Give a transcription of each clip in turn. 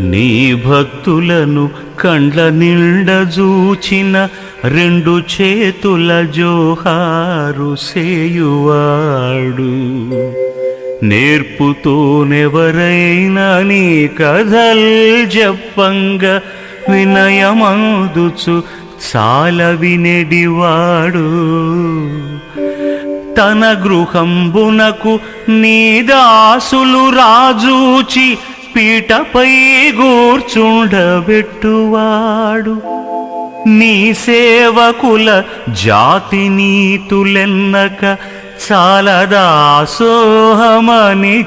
నీ భక్తులను కండ్ల నిండ జూచిన రెండు చేతుల జోహారు సేయువాడు. నేర్పుతోనెవరైనా నీ కథల్ చెప్పంగా వినయమందుచు చాల వినెడివాడు తన గృహంబునకు నీ దాసులు రాజూచి పీటపై గూర్చుండబెట్టువాడు నీ సేవకుల జాతి నీతులెన్నక చాలదాసోహమని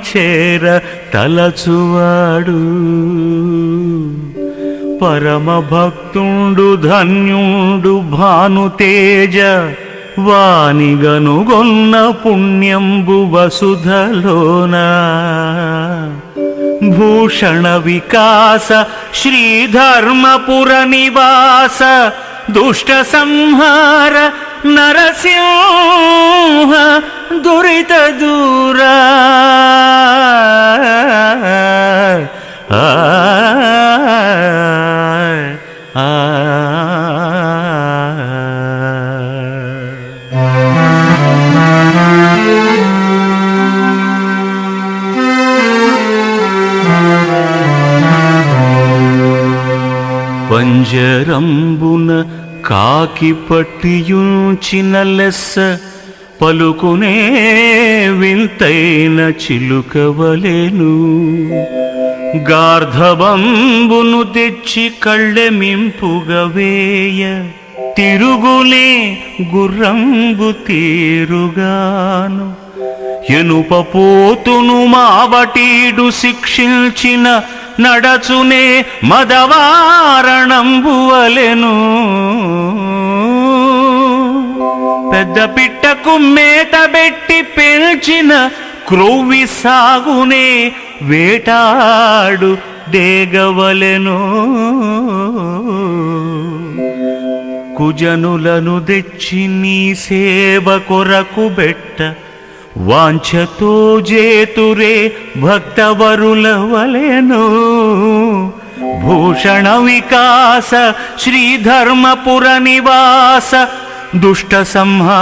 చేర తలచువాడు. పరమ భక్తుండు ధన్యుండు భానుతేజ వానిగనుగొన్న పుణ్యంబు వసుధలోనా. భూషణ వికాస శ్రీధర్మపుర నివాస దుష్ట పంజరంబున కాకి పట్టియుంచిన లెస్స పలుకునే వింతైన చిలుకవలేను గార్ధబంబును తెచ్చి కళ్ళెమింపుగా వేయ తిరుగులే గుర్రంబు తీరుగాను. ఎనుపపోతును మావటీడు శిక్షించిన నడచునే మదవారణంబువలెను. పెద్ద పిట్టకు మేత పెట్టి పెంచిన క్రొవ్వి సాగునే వేటాడు దేగవలెను. కుజనులను తెచ్చి నీ సేవ కొరకు బెట్ట వాంఛతో జేతురే భక్తవరుల వలెను. భూషణ వికాస శ్రీధర్మపుర నివాస దుష్ట సంహార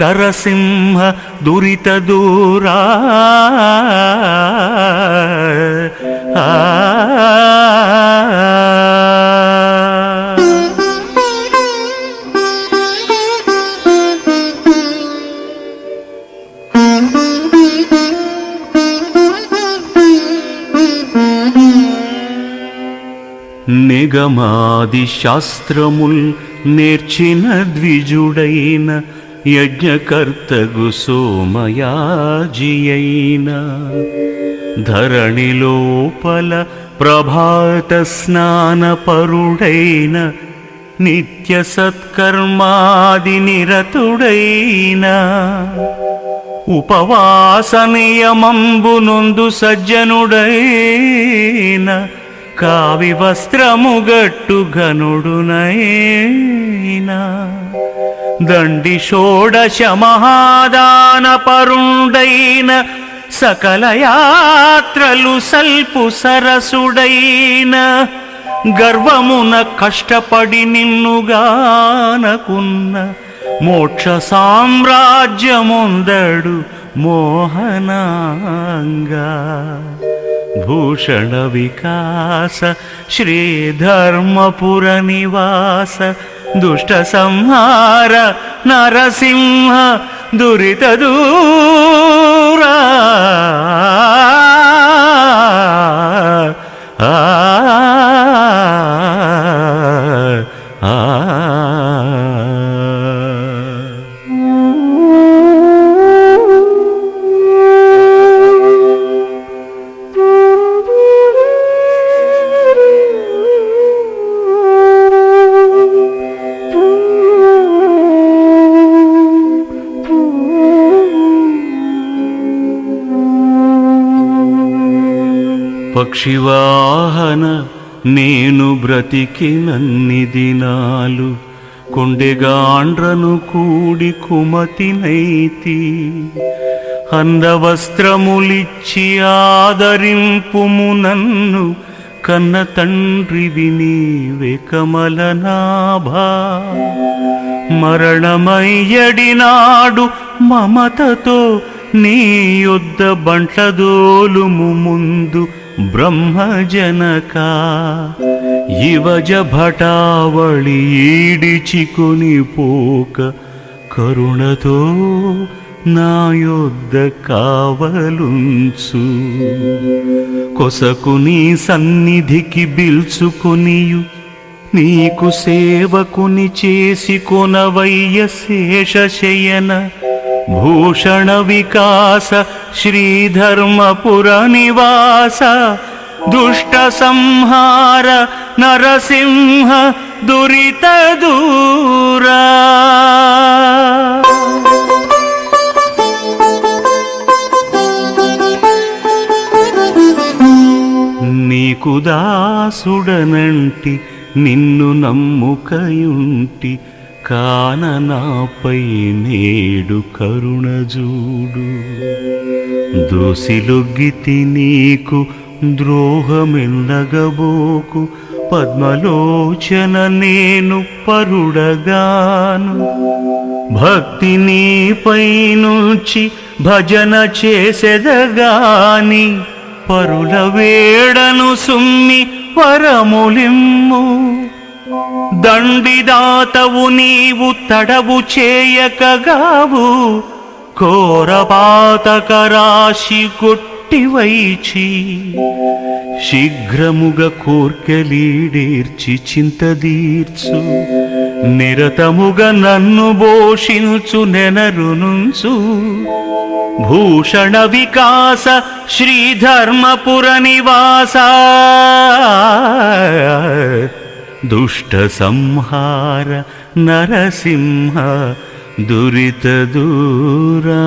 నరసింహ దురిత దూరా. ఆ నిగమాది శాస్త్రముల్ నేర్చిన ద్విజుడైన యజ్ఞకర్తగు సోమయాజియైన. ధరణిలోపల ప్రభాత స్నానపరుడైన నిత్య సత్కర్మాది నిరతుడైన. ఉపవాస నియమంబునొందు సజ్జనుడైన కావి వస్త్రము గట్టు ఘనుడునైనా. దండి షోడశ మహాదాన పరుండైన. సకల యాత్రలు సల్పు సరసుడైన. గర్వమున కష్టపడి నిన్నుగానకున్న మోక్ష సామ్రాజ్యముందడు మోహనాంగా. భూషణ వికాస శ్రీధర్మపుర నివాస దుష్ట పక్షివాహన నేను బ్రతికినన్ని దినాలు. కొండెగాండ్రను కూడి కుమతినైతి అందవస్త్రములిచ్చి ఆదరింపుము నన్ను. కన్న తండ్రివి నీవే కమలనాభా. మరణమయ్యడినాడు మమతతో నీ యొద్ద బంట్లదోలుము ముందు బ్రహ్మజనక యువజ భటావళి ఈడిచికొని పోక కరుణతో నా యొద్ద కావలుంచు. కొసకుని సన్నిధికి బిల్చుకునియు. నీకు సేవకుని చేసి కొనవయ్య శేషశయన భూషణ వికాస శ్రీధర్మపుర నివాస దుష్ట సంహార నరసింహ దురిత దూరా నీకు దాసుడనంటి నిన్ను నమ్ముకయుంటి కాన నాపై నేడు కరుణ చూడు దోసిలొగ్గితి నీకు ద్రోహమెన్నగబోకు పద్మలోచన నేను పరుడగాను. భక్తి నీపై నుంచి భజన చేసెదగాని. పరుల వేడను సుమ్మి పరములిమ్ము దండిదాతవు నీవు తడవు చేయకగావు కోరపాతక రాశి కొట్టివైచి శీఘ్రముగ కోర్కెలీడేర్చి చింతదీర్చు నిరతముగ నన్ను భోషించు నెనరునుంచు భూషణ వికాస శ్రీధర్మపుర నివాస. दुष्टसंहार नरसिंह दुरितदूरा